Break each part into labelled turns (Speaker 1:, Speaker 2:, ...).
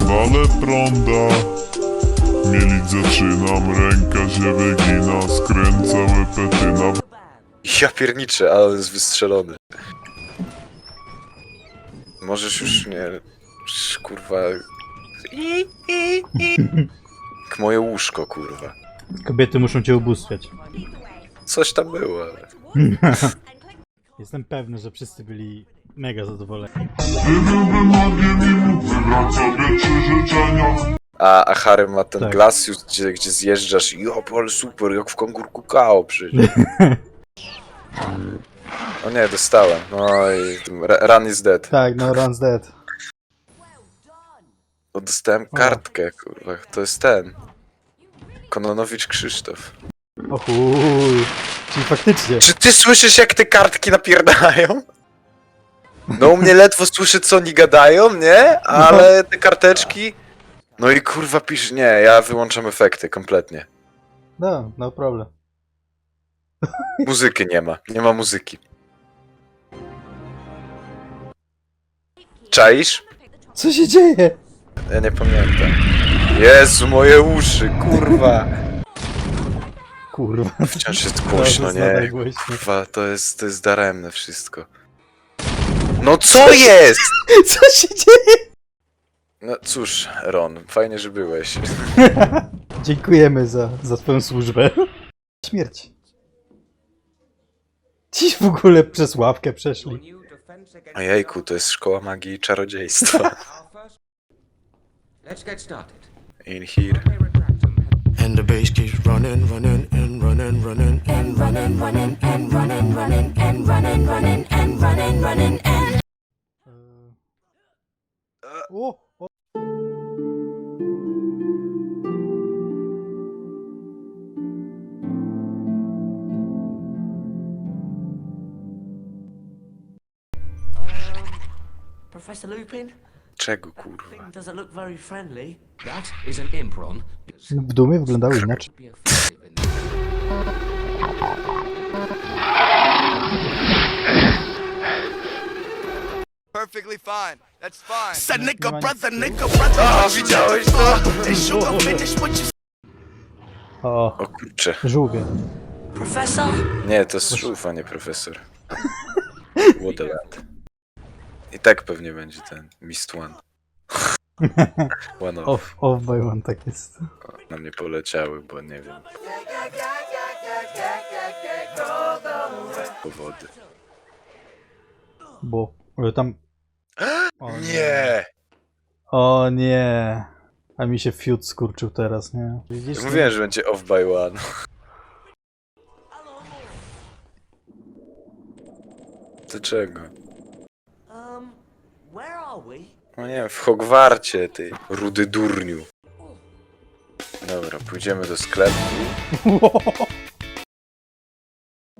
Speaker 1: Ale prąda Mielić zaczynam, ręka się wygina Skręca łepetyna
Speaker 2: Ja pierniczę, ale jest wystrzelony. Możesz już nie... Kurwa... Jak moje łóżko, kurwa.
Speaker 3: Kobiety muszą cię ubóstwiać.
Speaker 2: Coś tam było, ale...
Speaker 3: Jestem pewny, że wszyscy byli mega zadowoleni.
Speaker 1: Trzy życzenia
Speaker 2: A, a Harry ma ten
Speaker 3: Tak.
Speaker 2: glacius, gdzie, gdzie zjeżdżasz i o, ale super, jak w kangurku Kao przecież. O nie, dostałem. No i Ra- Run is dead.
Speaker 3: Tak, no Run's Dead.
Speaker 2: O, dostałem kartkę, kurwa. To jest ten. Kononowicz Krzysztof.
Speaker 3: O chuj. Czyli faktycznie.
Speaker 2: Czy ty słyszysz, jak te kartki napierdają? No u mnie ledwo słyszę, co oni gadają, nie? Ale te karteczki... No i kurwa pisz, nie, ja wyłączam efekty kompletnie.
Speaker 3: No, no problem.
Speaker 2: Muzyki nie ma, nie ma muzyki. Czaisz?
Speaker 3: Co się dzieje?
Speaker 2: Ja nie pamiętam. Jezu, moje uszy, kurwa.
Speaker 3: Kurwa.
Speaker 2: Wciąż jest głośno,
Speaker 3: nadal
Speaker 2: nie?
Speaker 3: głośno.
Speaker 2: Kurwa, to jest, to jest daremne wszystko. No co jest?
Speaker 3: Co się dzieje?
Speaker 2: No cóż, Ron, fajnie, że byłeś.
Speaker 3: Dziękujemy za, za twoją służbę. Śmierć. Dziś w ogóle przez ławkę przeszli.
Speaker 2: Ojejku, to jest szkoła magii i czarodziejstwa.
Speaker 4: Let's get started.
Speaker 2: In here.
Speaker 5: And the bass keeps running, running, and running, running, and running, running, and running, running, and running, running, and running, running, and
Speaker 3: O, o.
Speaker 6: Professor Lupin?
Speaker 2: Czego kurwa?
Speaker 6: Thing doesn't look very friendly.
Speaker 4: That is an impron.
Speaker 3: W dumie wyglądały inaczej.
Speaker 4: Be in.
Speaker 7: Perfectly fine. That's fine.
Speaker 5: Said nigga brother, nigga brother.
Speaker 2: A, widziałeś to?
Speaker 5: What
Speaker 3: O,
Speaker 2: O kurcze.
Speaker 3: żółwie.
Speaker 6: Professor?
Speaker 2: Nie, to jest a nie profesor. Wonderland. I tak pewnie będzie ten Mist One. One off.
Speaker 3: Off, off by one, tak jest.
Speaker 2: Na mnie poleciały, bo nie wiem. Powody.
Speaker 3: Bo ale tam... O
Speaker 2: Nie!
Speaker 3: O nie. A mi się fiut skurczył teraz, nie? Widzisz?
Speaker 2: Mówiłem, że będzie off by one. To czego?
Speaker 6: Um, where are we?
Speaker 2: No nie wiem, w Hogwarcie, ty rudy durniu. Dobra, pójdziemy do sklepu.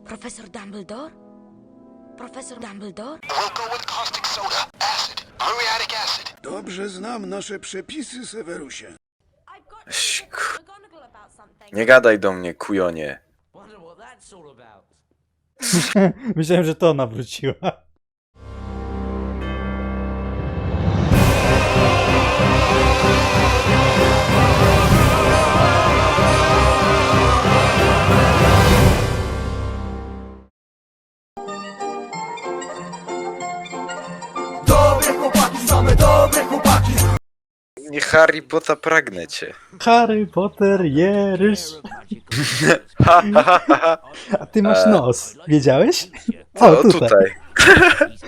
Speaker 8: Profesor Dumbledore? Profesor Dumbledore?
Speaker 9: Dobrze znam nasze przepisy, Sewerusie.
Speaker 2: Siku. Nie gadaj do mnie, kujonie.
Speaker 3: Myślałem, że to ona wróciła.
Speaker 2: Nie Harry Potter pragnę cię.
Speaker 3: Harry Potter, jerysz.
Speaker 2: Ha, ha, ha, ha, ha.
Speaker 3: A ty masz
Speaker 2: E.
Speaker 3: nos. Wiedziałeś?
Speaker 2: O,
Speaker 3: O, tutaj.
Speaker 2: tutaj.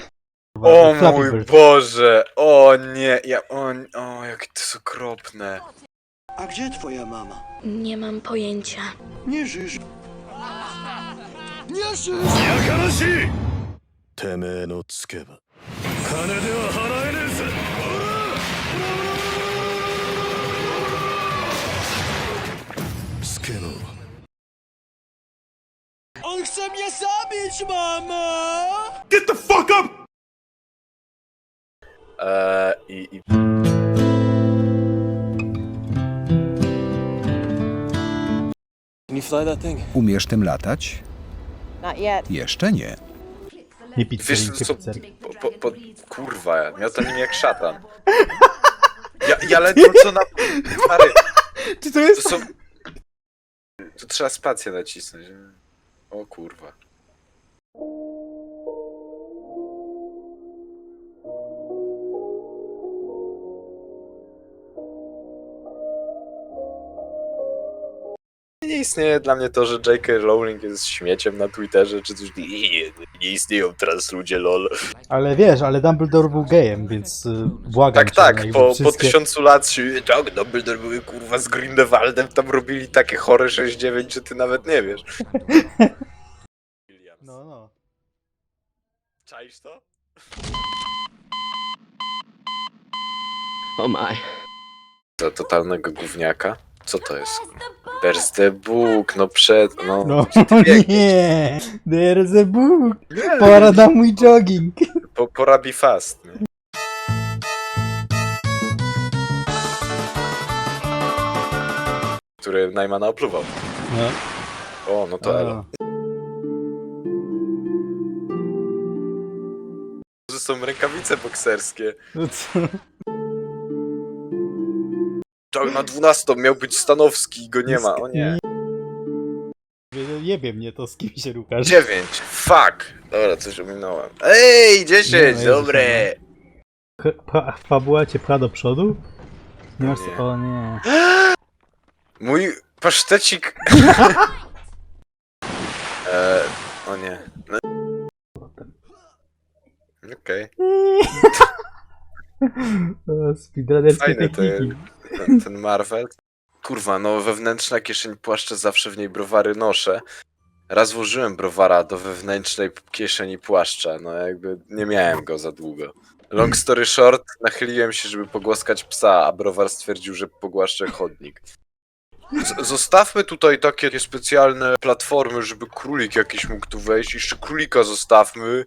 Speaker 2: O
Speaker 3: Flappy
Speaker 2: mój
Speaker 3: Bird.
Speaker 2: Boże, o nie, ja, o, o, jakie to jest okropne.
Speaker 9: A gdzie twoja mama?
Speaker 8: Nie mam pojęcia.
Speaker 9: Nie żysz.
Speaker 5: てめえのつけば金では払え
Speaker 9: zabić, mama!
Speaker 2: Eee, i, i...
Speaker 10: Umiesz tym latać? Jeszcze nie.
Speaker 3: Nie
Speaker 2: Wiesz
Speaker 3: pizzerii,
Speaker 2: co, po, po, po, kurwa, miał to nim jak szatan. Ja, ja ledwo co na... Stary,
Speaker 3: Czy to jest...
Speaker 2: to są... Tu trzeba spację nacisnąć. O kurwa. Nie istnieje dla mnie to, że J.K. Rowling jest śmieciem na Twitterze, czy coś. Nie, nie, nie istnieją teraz ludzie, lol.
Speaker 3: Ale wiesz, ale Dumbledore był gejem, więc y, błagam
Speaker 2: Tak,
Speaker 3: cię,
Speaker 2: tak,
Speaker 3: no jakby
Speaker 2: po, po
Speaker 3: wszystkie-
Speaker 2: tysiącu lat się, tak, Dumbledore były kurwa z Grindelwaldem, tam robili takie chore 6-9, że ty nawet nie wiesz.
Speaker 3: No, no.
Speaker 2: Czaisz to?
Speaker 7: Oh my.
Speaker 2: To totalnego gówniaka? Co to jest? There's the book, no przed, no...
Speaker 3: No nie! There's a book! Pora na mój jogging!
Speaker 2: Po, pora be fast, nie? Który Najmana opluwał.
Speaker 3: No.
Speaker 2: O, no to elo. To są rękawice bokserskie.
Speaker 3: No co?
Speaker 2: Tak, na 12 miał być Stanowski, go nie ma, o nie.
Speaker 3: Jebie mnie to, z kim się ruchasz.
Speaker 2: 9, fuck! Dobra, coś ominąłem. Ej, 10,
Speaker 3: No,
Speaker 2: dobre!
Speaker 3: Pa, fabuła cię pcha do przodu? Nie masz...
Speaker 2: Nie.
Speaker 3: O nie.
Speaker 2: Mój pasztecik... e, o nie. No. Okej,
Speaker 3: O, Speedrunnerskie
Speaker 2: jest.
Speaker 3: techniki.
Speaker 2: Ten, ten Marvel. Kurwa, no wewnętrzna kieszeń płaszcza, zawsze w niej browary noszę. Raz włożyłem browara do wewnętrznej kieszeni płaszcza, no jakby nie miałem go za długo. Long story short, nachyliłem się, żeby pogłaskać psa, a browar stwierdził, że pogłaszczę chodnik. Z zostawmy tutaj takie specjalne platformy, żeby królik jakiś mógł tu wejść. Jeszcze królika zostawmy,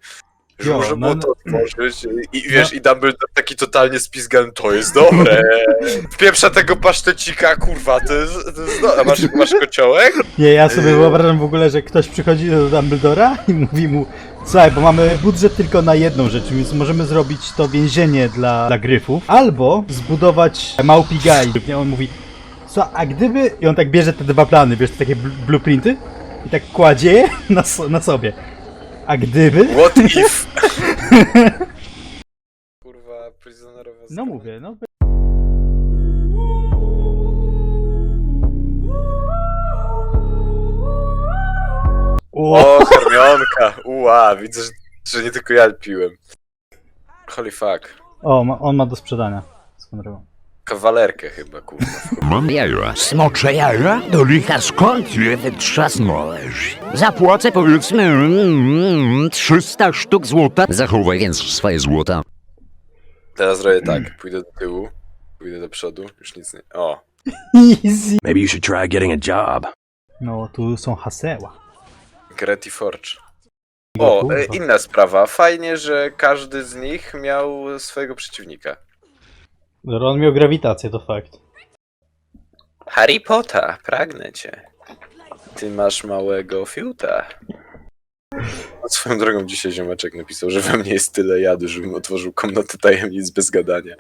Speaker 2: żeby
Speaker 3: Jo, no,
Speaker 2: było
Speaker 3: no.
Speaker 2: to otworzyć. I wiesz, i Dumbledore taki totalnie spizgany, to jest dobre. Wpieprza tego pasztecika, kurwa, to jest, to jest masz, masz kociołek?
Speaker 3: Nie, ja sobie
Speaker 2: Yy.
Speaker 3: wyobrażam w ogóle, że ktoś przychodzi do Dumbledora i mówi mu Słuchaj, bo mamy budżet tylko na jedną rzecz, więc możemy zrobić to więzienie dla, dla gryfów, albo zbudować małpi. I on mówi, co, a gdyby... I on tak bierze te dwa plany, wiesz, te takie bl- blueprinty i tak kładzie je na sobie. A gdyby...
Speaker 2: What if? Kurwa, prisonerowa
Speaker 3: No mówię, no... O,
Speaker 2: O, Hermionka, uła, widzę, że, że nie tylko ja piłem. Holy fuck.
Speaker 3: o ma, on ma do sprzedania. Swoją drogą.
Speaker 2: Kawalerkę chyba, kurwa.
Speaker 10: Mam jaja. Smocze jaja? Do licha skąd je wytrzasnąłeś? Zapłacę powiedzmy mm, 300 sztuk złota. Zachowaj więc swoje złota.
Speaker 2: Teraz zrobię tak, pójdę do tyłu, pójdę do przodu, już nic nie... O,
Speaker 3: Easy.
Speaker 10: Maybe you should try getting a job.
Speaker 3: No, tu są haseła.
Speaker 2: Gretty Forge. O,
Speaker 3: Kurwa.
Speaker 2: e, inna sprawa. Fajnie, że każdy z nich miał swojego przeciwnika.
Speaker 3: Że on miał grawitację, to fakt.
Speaker 2: Harry Potter, pragnę cię. Ty masz małego fiuta. A Swoją drogą dzisiaj ziomeczek napisał, że we mnie jest tyle jadu, żebym otworzył komnatę tajemnic bez gadania.